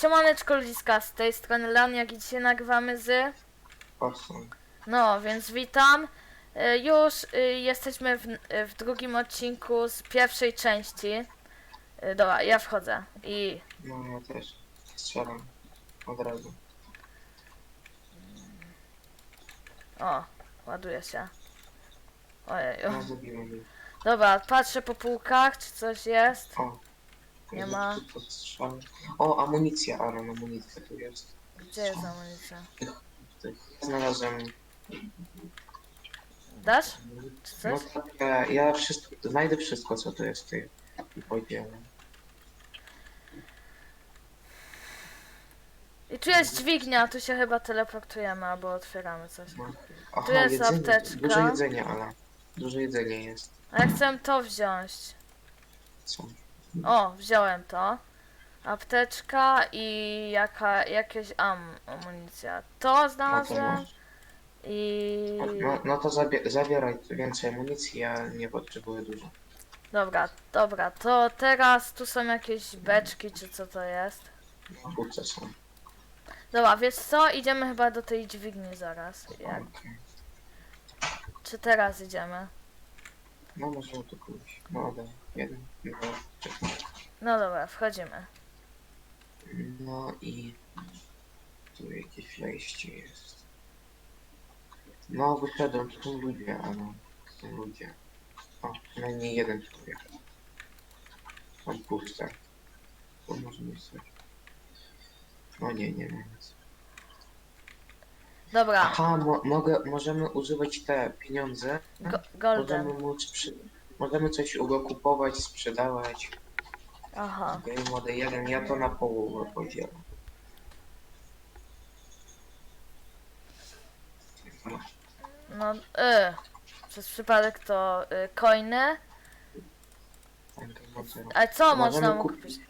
Siemaneczko ludziska, z tej strony Lan, jak i dzisiaj nagrywamy z... Awesome. No, więc witam. E, Już y, jesteśmy w, w drugim odcinku z pierwszej części. E, Dobra, ja wchodzę i... No ja też strzelam od razu. O, ładuje się. Ojeju. No zabiłem ich. Dobra, patrzę po półkach, czy coś jest. O. Nie ma. O, amunicja, Aaron, amunicja tu jest. Gdzie jest amunicja? Znalazłem. Dasz? Czy No coś? tak, ja, ja wszystko, znajdę wszystko co tu jest w tej podziele. I tu jest dźwignia, tu się chyba teleportujemy albo otwieramy coś. No. Aha, Tu jest apteczka. Dużo jedzenia, ale. Dużo jedzenia jest. A ja chcę to wziąć. Co? O, wziąłem to. Apteczka i jaka, jakieś am, amunicja. To No znalazłem masz. i... No, no to zabie zabieraj więcej amunicji, ja nie potrzebuję dużo. Dobra, dobra, to teraz tu są jakieś beczki, czy co to jest. No, Kurczę są. Dobra, wiesz co? Idziemy chyba do tej dźwigni zaraz. Jak? Okej. Czy teraz idziemy? No możemy tu pójść. No dobra, jeden, dwa, trzy. No dobra, wchodzimy. No i tu jakieś wejście jest. No wyszedłem, tu są ludzie, ale to są ludzie. O, przynajmniej jeden człowiek. Są puste. Tu może być coś. No nie, nie ma nic. Dobra, Aha, mo mogę, możemy używać te pieniądze. go, Możemy golden. móc przy... Możemy coś u go kupować, sprzedawać. Aha. Game mode 1, ja to na połowę podzielę. No, No, y. Przez przypadek to y, coiny. ten Game mode zero. A co Możemy można mu kupić- kupić?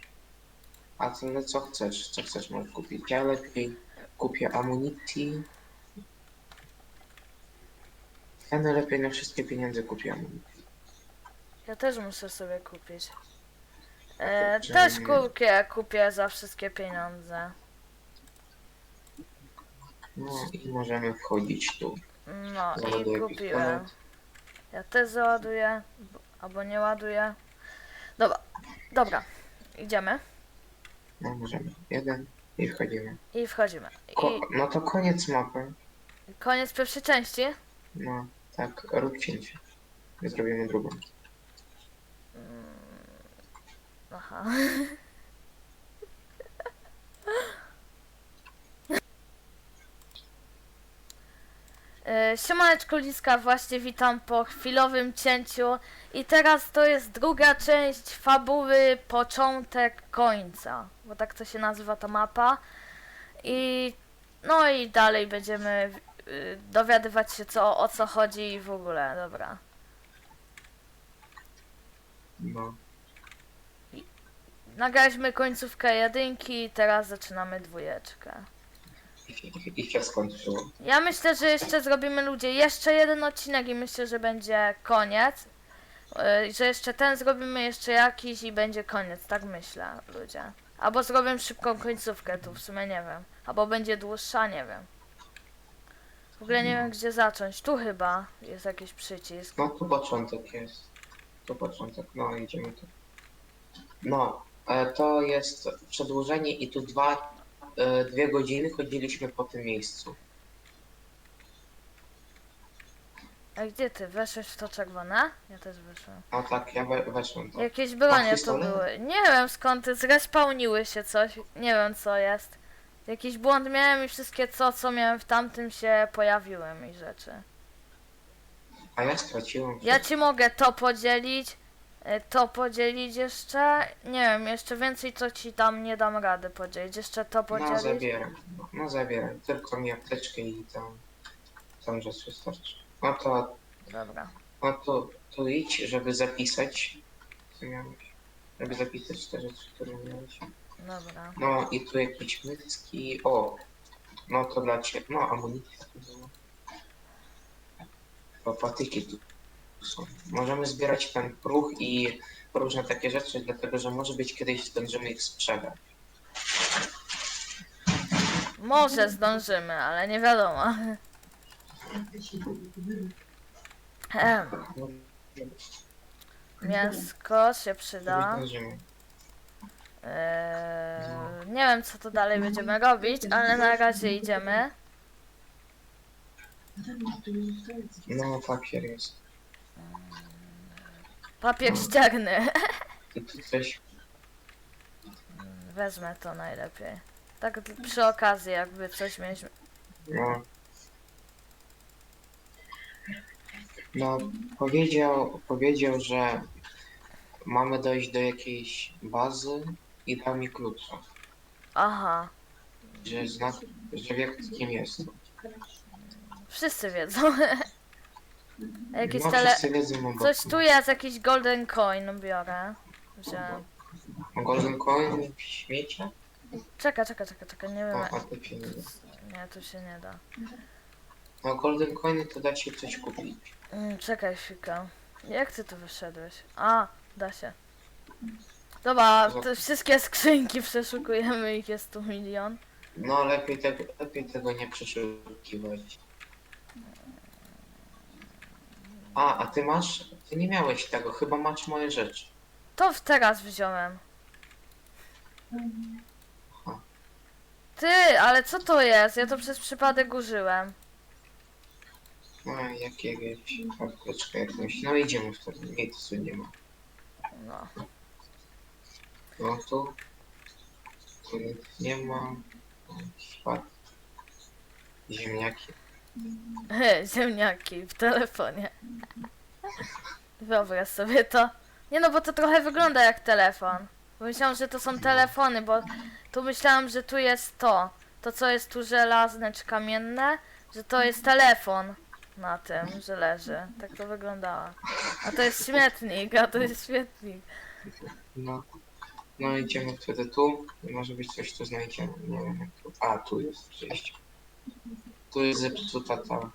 A co, ale co chcesz? Co chcesz możesz kupić? Ja lepiej kupię amunicji. Ja najlepiej na wszystkie pieniądze amunicję. Ja też muszę sobie kupić. E, Dobrze. też kupię, kupię za wszystkie pieniądze. No i możemy wchodzić tu. No i Załaduję kupiłem. pistolet. Ja też załaduję, b- albo nie ładuję. Dobra, dobra, idziemy No możemy. Jeden i wchodzimy. i wchodzimy. Ko I no to koniec mapy. koniec pierwszej części. No tak, rób cięcie. Zrobimy drugą. Mm, Aha. E, Siemaneczko Liska, właśnie witam po chwilowym cięciu i teraz to jest druga część fabuły początek końca, bo tak to się nazywa ta mapa i no i dalej będziemy y, dowiadywać się co, o co chodzi i w ogóle, dobra. No. Nagraliśmy końcówkę jedynki, teraz zaczynamy dwójeczkę. I, się skończyło. Ja myślę, że jeszcze zrobimy ludzie jeszcze jeden odcinek i myślę, że będzie koniec. Yy, Że jeszcze ten zrobimy jeszcze jakiś i będzie koniec, tak myślę ludzie. Albo zrobimy szybką końcówkę, tu w sumie nie wiem. Albo będzie dłuższa, nie wiem. W ogóle nie wiem gdzie zacząć. Tu chyba jest jakiś przycisk. No tu początek jest. Tu początek, no idziemy tu. No, e, to jest przedłużenie i tu dwa, e, dwie godziny chodziliśmy po tym miejscu. A gdzie ty? Weszłeś w to czerwone? Ja też wyszłem. No tak, ja we, weszłem tam. Jakieś bronie tu były. Nie wiem skąd, zrespawniły się coś. Nie wiem co jest. Jakiś błąd miałem i wszystkie co, co miałem w tamtym się pojawiły mi rzeczy. A ja straciłem. Ja ci mogę to podzielić, y, to podzielić jeszcze. Nie wiem, jeszcze więcej co ci tam nie dam rady podzielić. Jeszcze to No podzielić. zabieram. No zabieram. Tylko mi apteczkę i tam, tam rzecz wystarczy. No to, Dobra. no to, to idź, żeby zapisać. Co miałeś? Żeby zapisać te rzeczy, które miałeś. Dobra. No i tu jakieś mycki. O! No to dla ciebie. No, amunicja tu była. O, patyki tu są. Możemy zbierać ten próg i różne takie rzeczy, dlatego że może być kiedyś zdążymy ich sprzedać. Może zdążymy, ale nie wiadomo. Em, mięsko się przyda. Zdążymy. Eee, nie wiem, co tu dalej będziemy robić, ale na razie idziemy. No, papier jest. Papier ścierny. Tu coś... Wezmę to najlepiej. Tak przy okazji, jakby coś mieliśmy. No. No, powiedział, powiedział, że mamy dojść do jakiejś bazy i dał mi klucza, Aha, że zna, że wie kim jest. wszyscy wiedzą. Jakieś no, tele... wszyscy wiedzą, no Coś tu jest, jakiś golden coin biorę. Wziąłem. Golden Coin, śmiecie? Czekaj, czekaj, czekaj, czekaj, nie O, wiem. a to się nie da. Nie, tu się nie da. No, Golden Coin to da się coś kupić. Mm, czekaj chwilkę. Jak ty tu wyszedłeś? A, da się. Dobra, te wszystkie skrzynki przeszukujemy, ich jest tu milion. No, lepiej tego, lepiej tego nie przeszukiwać. A, a ty masz? Ty nie miałeś tego, chyba masz moje rzeczy. To w teraz wziąłem. Ty, ale co to jest? Ja to przez przypadek użyłem. No, jakiegoś karteczka jakąś. No, idziemy wtedy, nic tu nie ma. No. No, tu, tu nic nie ma. Świat. Ziemniaki. Ziemniaki w telefonie. Wyobraź sobie to. Nie no, bo to trochę wygląda jak telefon. Bo Myślałam, że to są telefony, bo tu myślałam, że tu jest to. To co jest tu żelazne czy kamienne, że to jest telefon na tym, że leży. Tak to wyglądało. A to jest śmietnik, a to jest śmietnik. No. No, idziemy wtedy tu. i Może być coś tu znajdziemy. Nie wiem jak tu. A, tu jest przejście. Tu jest zepsuta ta.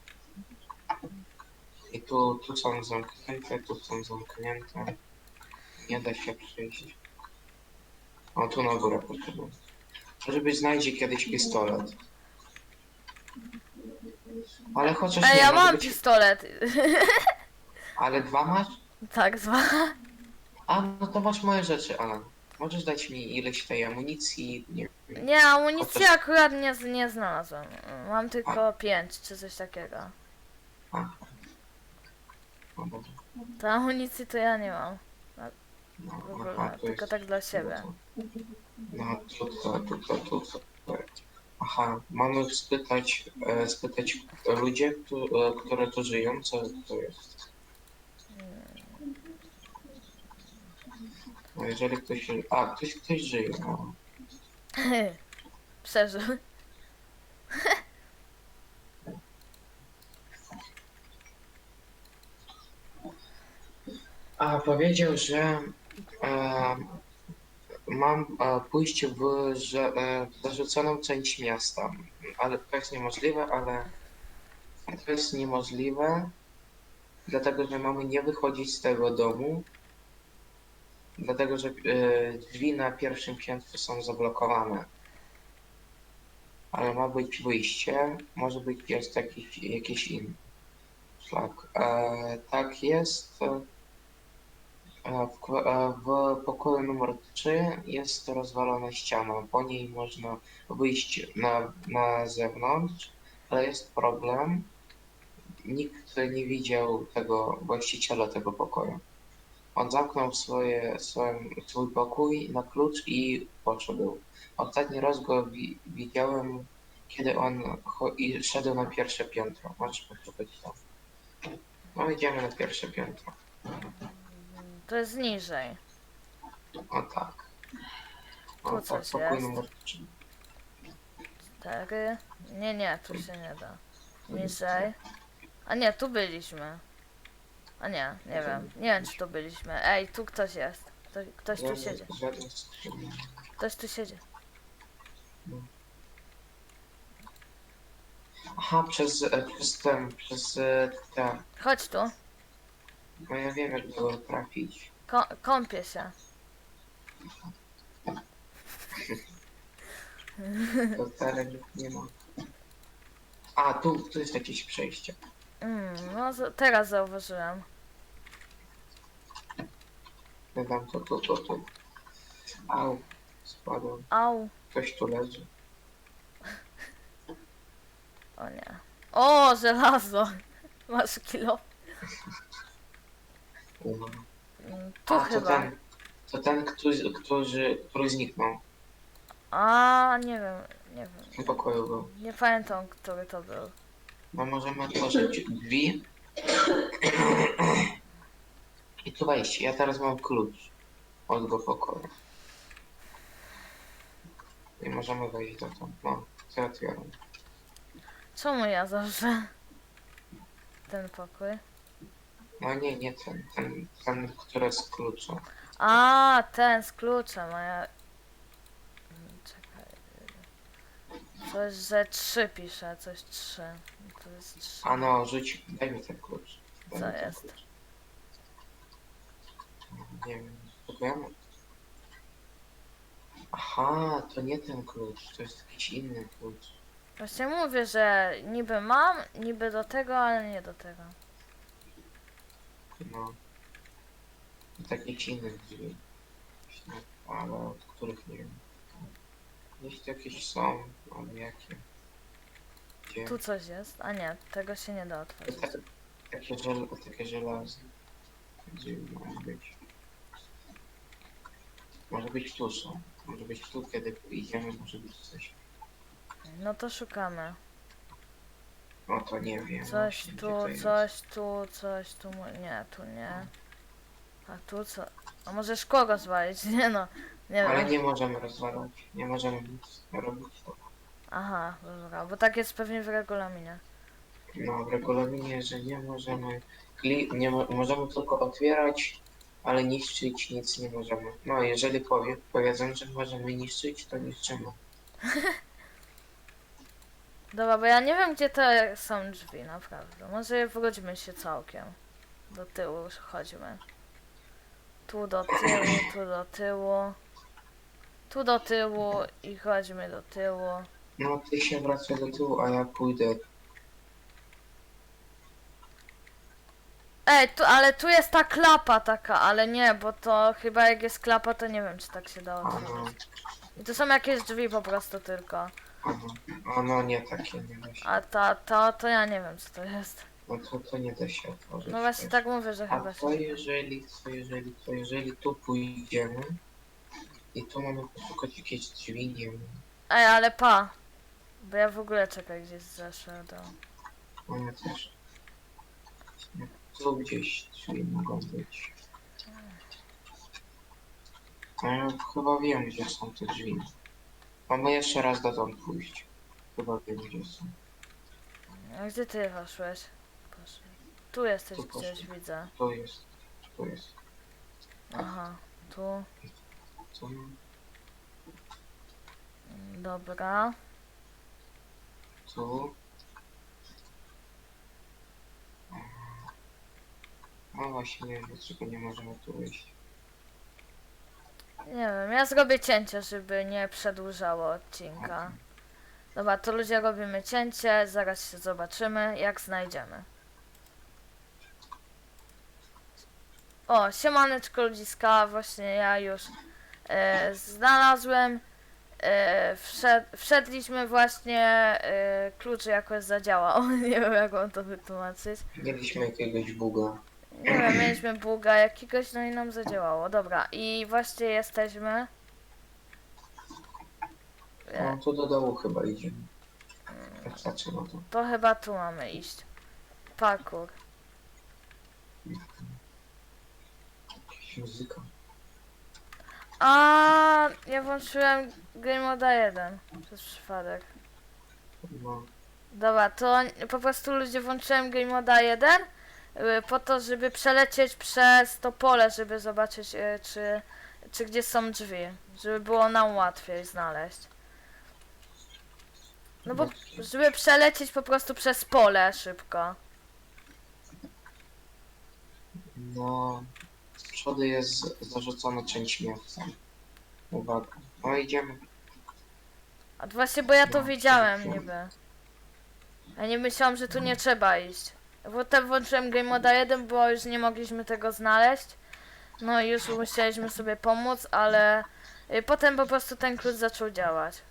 I tu, tu są zamknięte, tu są zamknięte. Nie da się przejść. O, tu na górę potrzebuję. Może być znajdzie kiedyś pistolet. Ale chociaż Ej, nie, ja może mam być... pistolet. Ale dwa masz? Tak zwa. A, no to masz moje rzeczy, Alan. Możesz dać mi ileś tej amunicji, nie wiem. Nie, amunicji akurat nie, nie znalazłem. Mam tylko pięć czy coś takiego. Aha. No dobra. To amunicji to ja nie mam. No, W aha, ogóle, to tylko jest- tak dla siebie. No, to, tu, to, tu, to. Aha, mamy spytać, e, spytać ludzie, któ- e, które tu żyją, co to jest. No, jeżeli ktoś... A, ktoś, ktoś żyje, no. Przeżył. A, powiedział, że e, mam e, pójść w że, e, zarzuconą część miasta, ale to jest niemożliwe, ale to jest niemożliwe, dlatego że mamy nie wychodzić z tego domu, dlatego że e, drzwi na pierwszym piętrze są zablokowane. Ale ma być wyjście, może być jest jakiś, jakiś inny szlak. E, tak jest. E, w, e, w pokoju numer 3 jest rozwalona ściana. Po niej można wyjść na, na zewnątrz, ale jest problem. Nikt nie widział tego właściciela tego pokoju. On zamknął swoje, swoją, swój pokój na klucz i poszedł. Ostatni raz go wi widziałem, kiedy on szedł na pierwsze piętro. Możesz poszukać tam. No idziemy na pierwsze piętro. To jest niżej. O tak. Tu O, coś pokój jest. numer 3. Cztery. Nie, nie, tu się nie da. Niżej. A nie, tu byliśmy. A nie, nie wiem. Nie wiem, czy tu byliśmy. Ej, tu ktoś jest. Ktoś, ktoś tu siedzi. Ktoś tu siedzi. Aha, przez, e, przez ten, przez e, te. Chodź tu. No ja wiem jak go trafić. Ko kąpię się. To teren nie ma. A, tu, tu jest jakieś przejście. Mm, no teraz zauważyłem. Ja dam to, to, to, to. Au, spadłem. Au. Ktoś tu leży. O nie. O, żelazo. Masz kilo. Umarł. Mm, Tu A, to chyba. ten, to ten, który, który, który zniknął. A, nie wiem, nie wiem. W pokoju był. Nie pamiętam, który to był. No możemy otworzyć drzwi. I tu wejść. Ja teraz mam klucz od go pokoju. I możemy wejść do tam. No, co otwieram. Czemu ja zawsze? Ten pokój. No nie, nie ten. Ten, ten który jest kluczem. A, ten z kluczem, a ja... Czekaj. Coś, że trzy pisze, coś trzy. To jest trzy. A no, rzuć. Daj mi ten klucz. Daj Co mi ten jest? klucz. Nie wiem, spróbujemy. Aha, to nie ten klucz, to jest jakiś inny klucz. Właśnie mówię, że niby mam, niby do tego, ale nie do tego. No. I takich innych drzwi. Ale od których nie wiem. Gdzieś tu jakieś są, ale jakie? Gdzie? Tu coś jest? A nie, tego się nie da otworzyć. tak, takie, żel, takie żelazo. Gdzie może być? Może być tu są. Może być tu, kiedy idziemy, może być coś. No to szukamy. No to nie wiem. Coś właśnie, gdzie to tu, jest. coś tu, coś tu. Nie, tu nie. A tu co? A może szkło rozwalić? Nie no. Nie Ale wiem. nie możemy rozwalać. Nie możemy nic robić. Aha, dobra, bo tak jest pewnie w regulaminie. No, w regulaminie, że nie możemy, kli- nie mo- możemy tylko otwierać, ale niszczyć nic nie możemy. No, jeżeli powie, powiedzą, że możemy niszczyć, to niszczymy. Dobra, bo ja nie wiem gdzie to są drzwi, naprawdę. Może wróćmy się całkiem. Do tyłu już chodźmy. Tu do tyłu, tu do tyłu. Tu do tyłu i chodźmy do tyłu. No, ty się wracaj do tyłu, a ja pójdę. Ej, tu, ale tu jest ta klapa taka, ale nie, bo to chyba jak jest klapa, to nie wiem, czy tak się da A no, otworzyć. I to są jakieś drzwi po prostu tylko. a no, a no nie takie, nie da się. A ta, to, to ja nie wiem, co to jest. No to, to nie da się otworzyć. No właśnie tak mówię, że A chyba się... co jeżeli, co jeżeli, co jeżeli tu pójdziemy i tu mamy poszukać jakieś drzwi, nie wiem. Ej, ale pa. Bo ja w ogóle czekaj gdzieś zeszedłem. Mamy też. Tu gdzieś drzwi mogą być. Ja chyba wiem, gdzie są te drzwi. Mamy jeszcze raz dotąd pójść. Chyba wiem, gdzie są. A gdzie ty poszłeś? Poszedł. Tu jesteś Tu gdzieś, poszedł. widzę. Tu jest. Tu jest. Aha, tu. Tu. Dobra. Tu. No właśnie, nie wiem, dlaczego nie możemy tu wyjść. Nie wiem, ja zrobię cięcie, żeby nie przedłużało odcinka. Dobra, to ludzie robimy cięcie, zaraz się zobaczymy, jak znajdziemy. O, siemaneczko ludziska, właśnie ja już e, znalazłem. E, wszed, wszedliśmy właśnie, e, klucz jakoś zadziałał, nie wiem jak mam to wytłumaczyć. Mieliśmy jakiegoś buga. Nie wiem, mieliśmy buga jakiegoś, no i nam zadziałało. Dobra, i właśnie jesteśmy. No tu do dołu chyba idziemy. Znaczy, no to. To chyba tu mamy iść. Parkour. Jakaś muzyka. A ja włączyłem Game Moda 1 przez przypadek. No. Dobra, to po prostu ludzie włączyłem Game Moda 1 y, po to, żeby przelecieć przez to pole, żeby zobaczyć y, czy, czy gdzie są drzwi, żeby było nam łatwiej znaleźć. No bo żeby przelecieć po prostu przez pole szybko. No. Z przodu jest zarzucona część miasta. Uwaga. No idziemy. A właśnie, bo ja to No, wiedziałem tak. niby. Ja nie myślałam, że tu nie trzeba iść. Potem włączyłem Game Moda 1, bo już nie mogliśmy tego znaleźć. No i już musieliśmy sobie pomóc, ale y, potem po prostu ten klucz zaczął działać.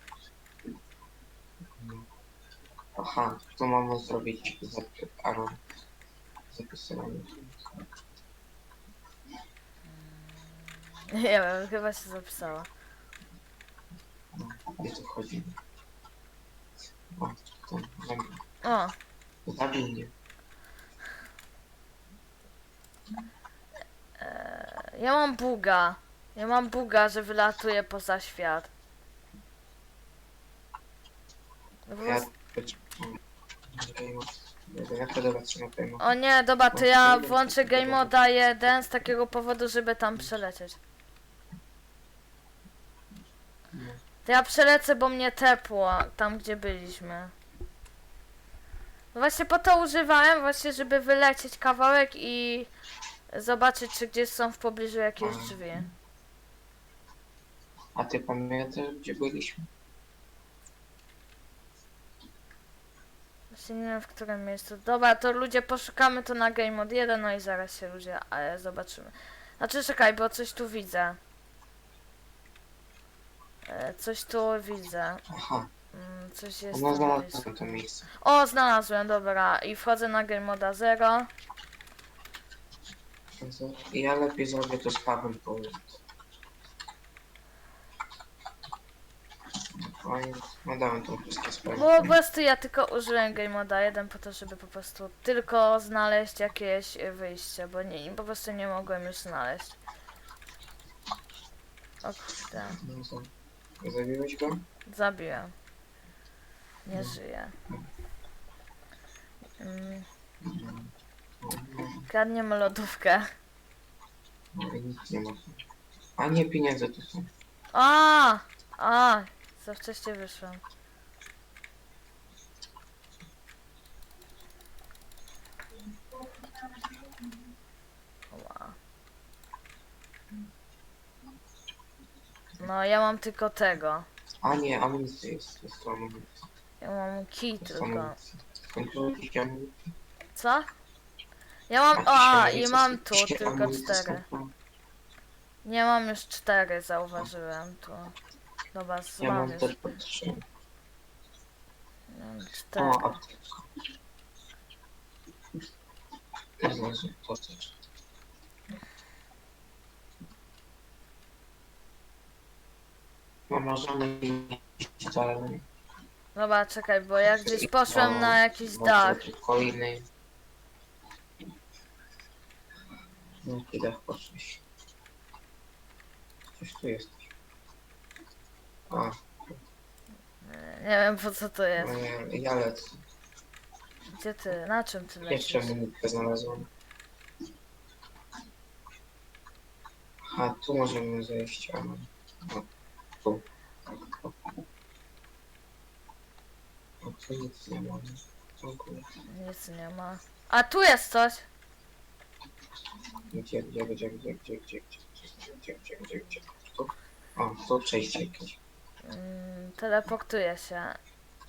Aha, to mamy zrobić zapis, Aaron. Zapisywanie. Nie wiem, chyba się zapisała. No, gdzie tu chodzi? O, ten, zabij. O, Zabij mnie. Ja mam buga. Ja mam buga, że wylatuję poza świat. No Ja... Ja tego. O nie, dobra, to ja włączę Game Moda 1 z takiego powodu, żeby tam przelecieć. To ja przelecę, bo mnie tepło tam, gdzie byliśmy. Właśnie po to używałem, właśnie, żeby wylecieć kawałek i zobaczyć, czy gdzieś są w pobliżu jakieś drzwi. A ty pamiętasz, gdzie byliśmy? Właśnie nie wiem, w którym miejscu. Dobra, to ludzie poszukamy to na Game Mode 1, no i zaraz się ludzie ale zobaczymy. Znaczy, czekaj, bo coś tu widzę. E, Coś tu widzę. Aha, Mm, Coś jest no znalazłem to miejsce. O, znalazłem, dobra. I wchodzę na Game Moda 0. I ja lepiej zrobię to z Pawem powiem. Fajnie. No dałem to wszystkie sprawy. Bo po prostu ja tylko użyłem Game Moda 1 po to, żeby po prostu tylko znaleźć jakieś wyjście, bo nie, po prostu nie mogłem już znaleźć. O kurde, No co? Zabiłeś go? zabiłem. Nie żyje. Mm, lodówkę. Nie ma. A nie, pieniądze tu są. A, a, za wcześnie wyszłem. Ła. No, ja mam tylko tego. A nie, amunicja jest. Jest to amunicja. Ja mam kij tylko. Co? Ja mam... A, i mam tu tylko cztery. Nie mam już cztery, zauważyłem tu. Dobra, Ja mam zbawisz. też. Mam cztery. O, apteczka. Ja nie. Dobra, czekaj, bo ja gdzieś poszłem na jakiś dach. Kolejny. No, jaki dach poszłeś? Coś tu jest. A, Nie wiem po co to jest. no ja, lecę. Gdzie ty? Na czym ty Jeszcze lecisz? minutkę znalazłem. Aha, tu możemy zejść, a no, no, tu. O, tu nic nie ma. Dziękuję. Nic nie ma. A tu jest coś! Gdzie, gdzie, gdzie, gdzie, gdzie, gdzie, gdzie, gdzie, gdzie, gdzie, gdzie, gdzie, tu? O, tu przejście jakieś. Mm, teleportuje się.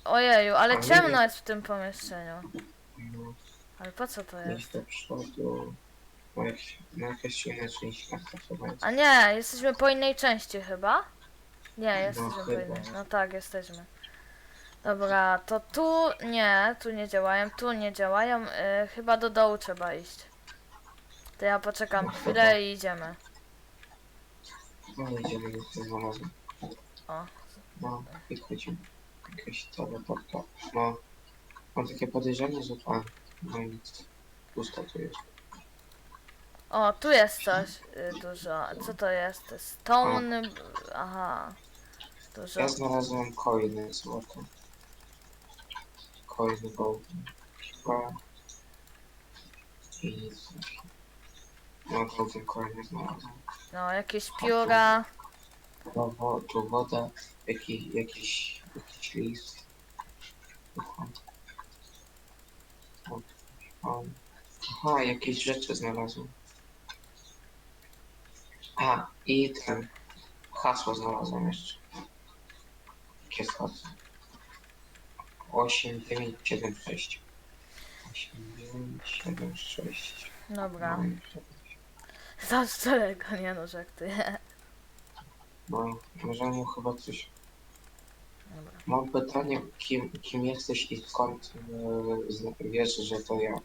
Ojeju, ale A, ciemno jest w tym pomieszczeniu. No, Ale po co to jest? gdzieś do przodu. No, jakieś, no jakaś inna część miasta chyba jest. A nie, jesteśmy po innej części chyba? Nie, No, jesteśmy po chyba. innej. No tak, jesteśmy. Dobra, to tu nie, tu nie działają, tu nie działają. Y, chyba do dołu trzeba iść. To ja poczekam No, chwilę i idziemy. No, idziemy, nic nie znalazłem. O. No, i chodzimy. Jakaś teleporta. No, mam takie podejrzenie, że no nic. Pusto tu jest. O, tu jest coś y, dużo. Co to jest? Stone. Aha. Dużo. Ja znalazłem coiny złote. Coiny gold. Chyba. I. No, golden coiny znalazłem. No, jakieś pióra. No, wo, tu woda, jakiś, jakiś, jakiś list. Aha. Jakieś rzeczy znalazłem. A, i ten hasło znalazłem jeszcze. szybkie schadzą. 8, 9, 7, 6. 8, 9, 7, 6. Dobra. No, Zaszczelę go, nie no, żartuję. no, możemy chyba coś... Dobra. Mam pytanie, kim, kim jesteś i skąd e, zna- wiesz, że to ja?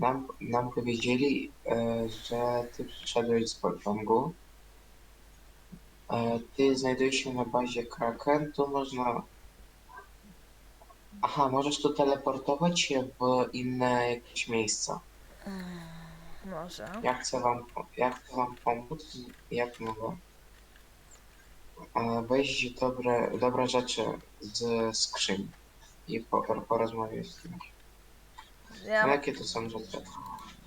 Nam, nam powiedzieli, e, że ty przyszedłeś z pociągu. E, ty znajdujesz się na bazie Kraken, tu można... Aha, możesz tu teleportować się w inne jakieś miejsca. Może. Ja chcę wam, ja chcę wam pomóc, jak mogę. E, Weź dobre, dobre rzeczy z skrzyni i po, porozmawiaj z tym. No Ja, jakie to są rzeczy?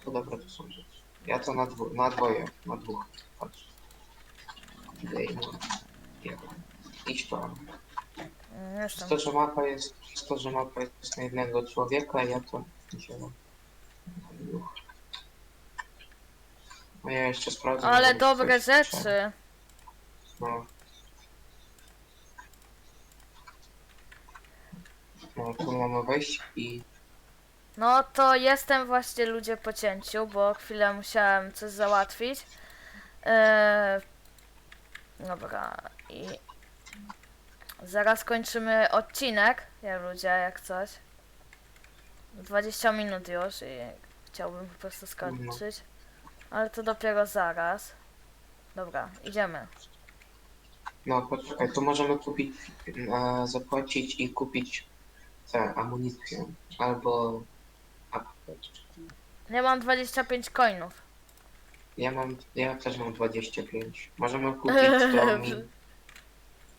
To dobre to są rzeczy. Ja to na, dwu, na dwoje, na dwóch. Patrz. Idź jestem. Przez to, że mapa jest, przez to, że mapa jest na jednego człowieka, ja to wziąłem. No ja jeszcze sprawdzę. Ale może dobre coś rzeczy. No. No tu mamy wejść i No to jestem właśnie ludzie po cięciu, bo chwilę musiałem coś załatwić. Eee, dobra, i zaraz kończymy odcinek, ja ludzie, jak coś. 20 minut już i chciałbym po prostu skończyć. Ale to dopiero zaraz. Dobra, idziemy. no poczekaj, tu możemy kupić, e, zapłacić i kupić tę amunicję albo apteczkę. Ja mam 25 coinów. Ja mam, ja też mam 25. Możemy kupić mi,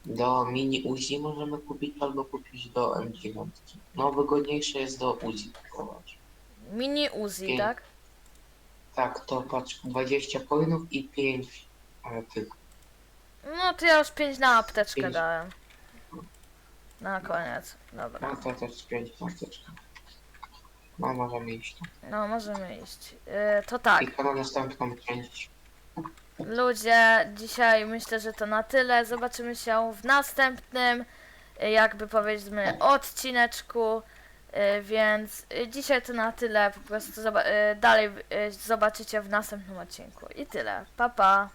do mini Uzi możemy kupić albo kupić do M9. No wygodniejsze jest do Uzi kupować. Mini Uzi, Pięć. tak? Tak, to patrz, 20 coinów i 5 e, tych. No to ja już 5 na apteczkę Pięć. dałem. Na koniec. Dobra. No to też 5 apteczka. No możemy iść. No, możemy iść. Yy, to tak, I to na następną część. Ludzie, dzisiaj myślę, że to na tyle. Zobaczymy się w następnym, yy, jakby powiedzmy, odcineczku. Yy, więc yy, dzisiaj to na tyle. Po prostu dalej zobaczycie w następnym odcinku. I tyle. Pa, pa.